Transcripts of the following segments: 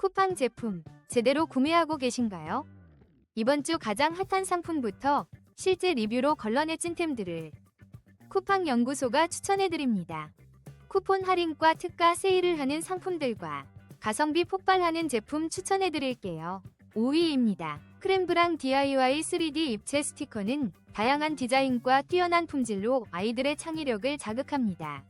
쿠팡 제품 제대로 구매하고 계신가요? 이번 주 가장 핫한 상품부터 실제 리뷰로 걸러내 찐템들을 쿠팡 연구소가 추천해드립니다. 쿠폰 할인과 특가 세일을 하는 상품들과 가성비 폭발하는 제품 추천해드릴게요. 5위입니다. 크렘브랑 DIY 3D 입체 스티커는 다양한 디자인과 뛰어난 품질로 아이들의 창의력을 자극합니다.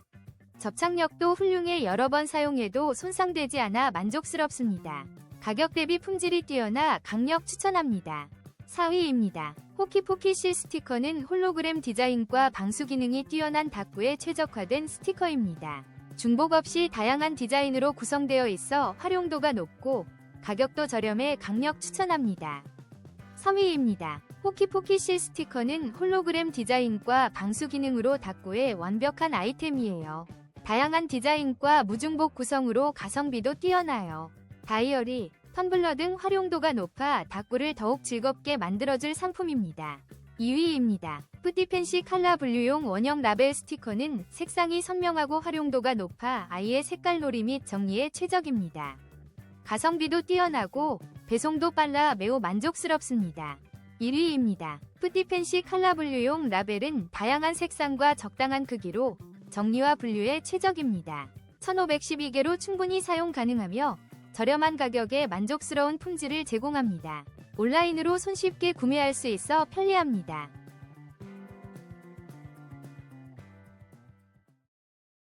접착력도 훌륭해 여러 번 사용해도 손상되지 않아 만족스럽습니다. 가격 대비 품질이 뛰어나 강력 추천합니다. 4위입니다. 호키포키 실 스티커는 홀로그램 디자인과 방수 기능이 뛰어난 다꾸에 최적화된 스티커입니다. 중복 없이 다양한 디자인으로 구성되어 있어 활용도가 높고 가격도 저렴해 강력 추천합니다. 3위입니다. 호키포키 실 스티커는 홀로그램 디자인과 방수 기능으로 다꾸의 완벽한 아이템이에요. 다양한 디자인과 무중복 구성으로 가성비도 뛰어나요. 다이어리, 텀블러 등 활용도가 높아 다꾸를 더욱 즐겁게 만들어줄 상품입니다. 2위입니다. 뿌띠펜시 칼라 분류용 원형 라벨 스티커는 색상이 선명하고 활용도가 높아 아이의 색깔 놀이 및 정리에 최적입니다. 가성비도 뛰어나고 배송도 빨라 매우 만족스럽습니다. 1위입니다. 뿌띠펜시 칼라 분류용 라벨은 다양한 색상과 적당한 크기로 정리와 분류에 최적입니다. 1512개로 충분히 사용 가능하며 저렴한 가격에 만족스러운 품질을 제공합니다. 온라인으로 손쉽게 구매할 수 있어 편리합니다.